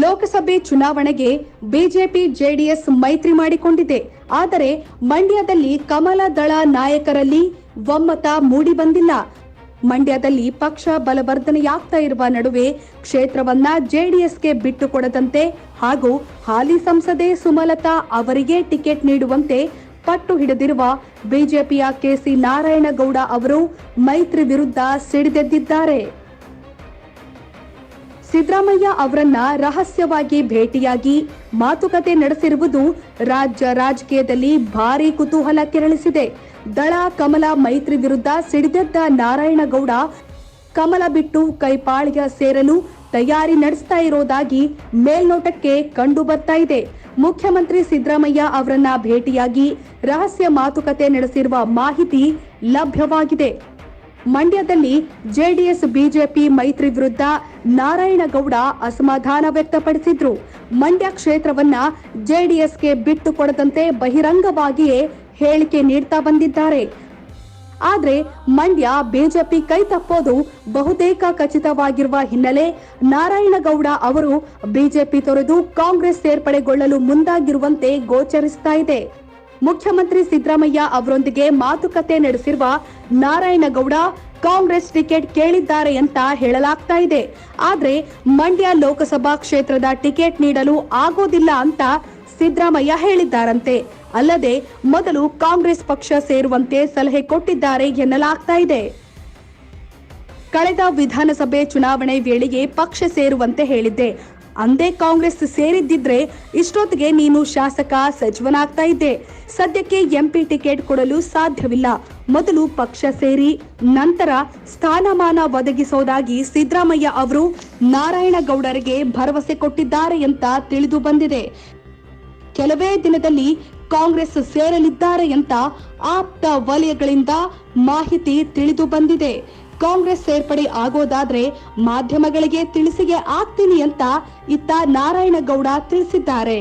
ಲೋಕಸಭೆ ಚುನಾವಣೆಗೆ BJP JDS ಮೈತ್ರಿ ಮಾಡಿಕೊಂಡಿದೆ. ಆದರೆ ಮಂಡ್ಯದಲ್ಲಿ ಕಮಲ ದಳ ನಾಯಕರಲ್ಲಿ ಒಮ್ಮತ ಮೂಡಿ ಬಂದಿಲ್ಲ ಮಂಡ್ಯದಲ್ಲಿ ಪಕ್ಷ ಬಲವರ್ಧನೆಯಾಗ್ತಾ ಇರುವ ನಡುವೆ ಕ್ಷೇತ್ರವನ್ನ ಜೆಡಿಎಸ್ಗೆ ಬಿಟ್ಟು ಕೊಡದಂತೆ ಹಾಗೂ ಹಾಲಿ ಸಂಸದೆ ಸುಮಲತಾ ಅವರಿಗೆ ಟಿಕೆಟ್ ನೀಡುವಂತೆ ಪಟ್ಟು ಹಿಡಿದಿರುವ ಬಿಜೆಪಿಯ ಕೆಸಿ ನಾರಾಯಣಗೌಡ ಅವರು ಮೈತ್ರಿ ವಿರುದ್ಧ ಸಿಡಿದೆದ್ದಿದ್ದಾರೆ. ಸಿದ್ದರಾಮಯ್ಯ ಅವರನ್ನ ರಹಸ್ಯವಾಗಿ ಭೇಟಿಯಾಗಿ ಮಾತುಕತೆ ನಡೆಸಿರುವುದು ರಾಜ್ಯ ರಾಜಕೀಯದಲ್ಲಿ ಭಾರೀ ಕುತೂಹಲ ಕೆರಳಿಸಿದೆ. ದಳ, ಕಮಲ, ಮೈತ್ರಿ ವಿರುದ್ಧ ಸಿಡಿದೆದ್ದ ನಾರಾಯಣಗೌಡ ಕಮಲ ಬಿಟ್ಟು ಕೈಪಾಳ್ಯ ಸೇರಲು ತಯಾರಿ ನಡೆಸ್ತಾ ಇರೋದಾಗಿ ಮೇಲ್ನೋಟಕ್ಕೆ ಕಂಡು ಬರ್ತಾ ಇದೆ. ಮುಖ್ಯಮಂತ್ರಿ ಸಿದ್ದರಾಮಯ್ಯ ಅವರನ್ನ ಭೇಟಿಯಾಗಿ ರಹಸ್ಯ ಮಾತುಕತೆ ನಡೆಸಿರುವ ಮಾಹಿತಿ ಲಭ್ಯವಾಗಿದೆ. ಮಂಡ್ಯದಲ್ಲಿ ಜೆಡಿಎಸ್, ಬಿಜೆಪಿ ಮೈತ್ರಿ ವಿರುದ್ಧ ನಾರಾಯಣಗೌಡ ಅಸಮಾಧಾನ ವ್ಯಕ್ತಪಡಿಸಿದ್ರು. ಮಂಡ್ಯ ಕ್ಷೇತ್ರವನ್ನ ಜೆಡಿಎಸ್ಗೆ ಬಿಟ್ಟು ಕೊಡದಂತೆ ಬಹಿರಂಗವಾಗಿಯೇ ಹೇಳಿಕೆ ನೀಡ್ತಾ ಬಂದಿದ್ದಾರೆ. ಆದರೆ ಮಂಡ್ಯ ಬಿಜೆಪಿ ಕೈ ತಪ್ಪೋದು ಬಹುತೇಕ ಖಚಿತವಾಗಿರುವ ಹಿನ್ನೆಲೆ ನಾರಾಯಣಗೌಡ ಅವರು ಬಿಜೆಪಿ ತೊರೆದು ಕಾಂಗ್ರೆಸ್ ಸೇರ್ಪಡೆಗೊಳ್ಳಲು ಮುಂದಾಗಿರುವಂತೆ ಗೋಚರಿಸ್ತಾ ಇದೆ. ಮುಖ್ಯಮಂತ್ರಿ ಸಿದ್ದರಾಮಯ್ಯ ಅವರೊಂದಿಗೆ ಮಾತುಕತೆ ನಡೆಸಿರುವ ನಾರಾಯಣಗೌಡ ಕಾಂಗ್ರೆಸ್ ಟಿಕೆಟ್ ಕೇಳಿದ್ದಾರೆ ಅಂತ ಹೇಳಲಾಗ್ತಾ ಇದೆ. ಆದ್ರೆ ಮಂಡ್ಯ ಲೋಕಸಭಾ ಕ್ಷೇತ್ರದ ಟಿಕೆಟ್ ನೀಡಲು ಆಗೋದಿಲ್ಲ ಅಂತ ಸಿದ್ದರಾಮಯ್ಯ ಹೇಳಿದ್ದಾರಂತೆ. ಅಲ್ಲದೆ ಮೊದಲು ಕಾಂಗ್ರೆಸ್ ಪಕ್ಷ ಸೇರುವಂತೆ ಸಲಹೆ ಕೊಟ್ಟಿದ್ದಾರೆ ಎನ್ನಲಾಗ್ತಾ ಇದೆ. ಕಳೆದ ವಿಧಾನಸಭೆ ಚುನಾವಣೆ ವೇಳೆಗೆ ಪಕ್ಷ ಸೇರುವಂತೆ ಹೇಳಿದ್ದೆ. ಅಂದೇ ಕಾಂಗ್ರೆಸ್ ಸೇರಿದ್ದಿದ್ರೆ ಇಷ್ಟೊತ್ತಿಗೆ ನೀನು ಶಾಸಕ ಸಚಿವನಾಗ್ತಾ ಇದ್ದೆ. ಸದ್ಯಕ್ಕೆ ಎಂಪಿ ಟಿಕೆಟ್ ಕೊಡಲು ಸಾಧ್ಯವಿಲ್ಲ. ಮೊದಲು ಪಕ್ಷ ಸೇರಿ, ನಂತರ ಸ್ಥಾನಮಾನ ಒದಗಿಸೋದಾಗಿ ಸಿದ್ದರಾಮಯ್ಯ ಅವರು ನಾರಾಯಣಗೌಡರಿಗೆ ಭರವಸೆ ಕೊಟ್ಟಿದ್ದಾರೆ ಅಂತ ತಿಳಿದು ಬಂದಿದೆ. ಕೆಲವೇ ದಿನದಲ್ಲಿ ಕಾಂಗ್ರೆಸ್ ಸೇರಲಿದ್ದಾರೆ ಅಂತ ಆಪ್ತ ವಲಯಗಳಿಂದ ಮಾಹಿತಿ ತಿಳಿದು ಬಂದಿದೆ. ಕಾಂಗ್ರೆಸ್ ಸೇರ್ಪಡೆ ಆಗೋದಾದ್ರೆ ಮಾಧ್ಯಮಗಳಿಗೆ ತಿಳಿಸಿಗೆ ಆಗ್ತೀನಿ ಅಂತ ಇತ್ತ ನಾರಾಯಣಗೌಡ ತಿಳಿಸಿದ್ದಾರೆ.